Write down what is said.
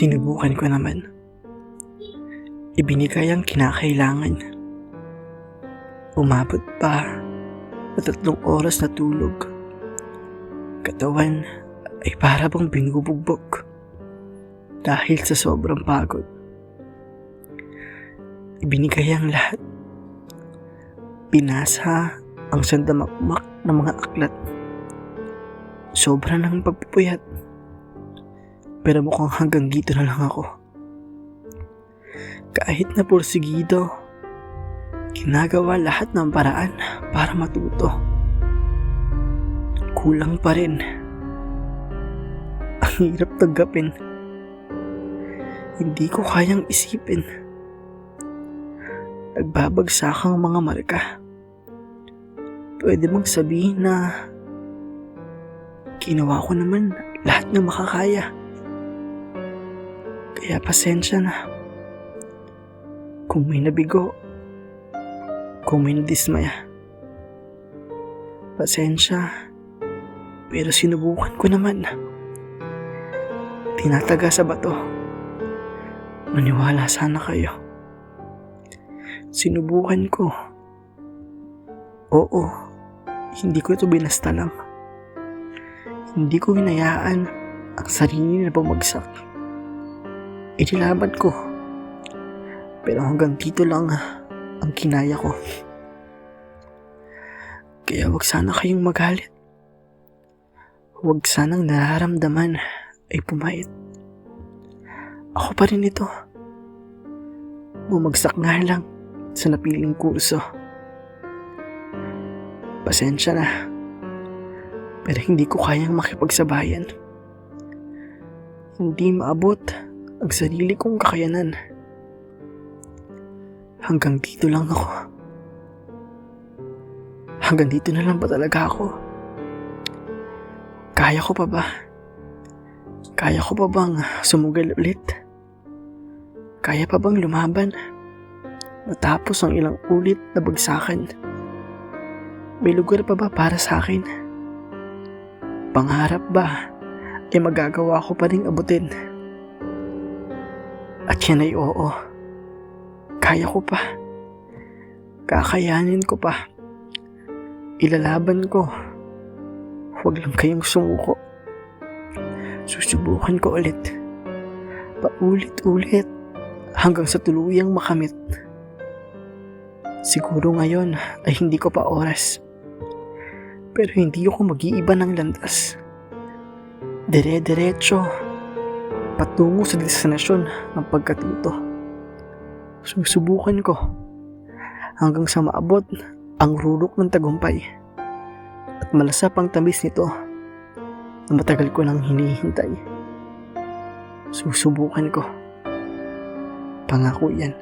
Sinubukan ko naman. Ibinigay ang kinakailangan. Umabot pa na tatlong oras na tulog. Katawan ay para bang binubugbog dahil sa sobrang pagod. Ibinigay ang lahat. Pinasa ang sandamakmak ng mga aklat. Sobra ng pagpupuyat. Pero mukhang hanggang dito na lang ako. Kahit na porsigido, ginagawa lahat ng paraan para matuto. Kulang pa rin. Ang hirap tanggapin. Hindi ko kayang isipin. Nagbabagsak ang mga marka. Pwede bang sabihin na ginawa ko naman lahat ng makakaya. Kaya pasensya na. Kung may nabigo, kung may nadismaya. Pasensya, pero sinubukan ko naman. Tinataga sa bato. Maniwala sana kayo. Sinubukan ko. Oo, hindi ko ito binasta lang. Hindi ko hinayaan ang sarili na bumagsak. Inilaban ko. Pero hanggang dito lang ang kinaya ko. Kaya wag sana kayong magalit. Huwag sanang nararamdaman ay pumait. Ako pa rin ito. Bumagsak nga lang sa napiling kurso. Pasensya na. Pero hindi ko kayang makipagsabayan. Hindi maabot ang sarili kong kakayanan. Hanggang dito lang ako. Hanggang dito na lang ba talaga ako? Kaya ko pa ba? Kaya ko pa bang sumugal ulit? Kaya pa bang lumaban? Matapos ang ilang ulit na bagsakan. May lugar pa ba para sa akin? Pangarap ba ay magagawa ko pa rin abutin? At yan ay oo. Kaya ko pa. Kakayanin ko pa. Ilalaban ko. Huwag lang kayong sumuko. Susubukan ko ulit. Paulit-ulit hanggang sa tuluyang makamit. Siguro ngayon ay hindi ko pa oras. Pero hindi ako mag-iiba ng landas. Dire-diretso patungo sa destinasyon ng pagkatuto. Susubukan ko hanggang sa maabot ang rulok ng tagumpay at malasap ang tamis nito na matagal ko nang hinihintay. Susubukan ko. Pangako yan.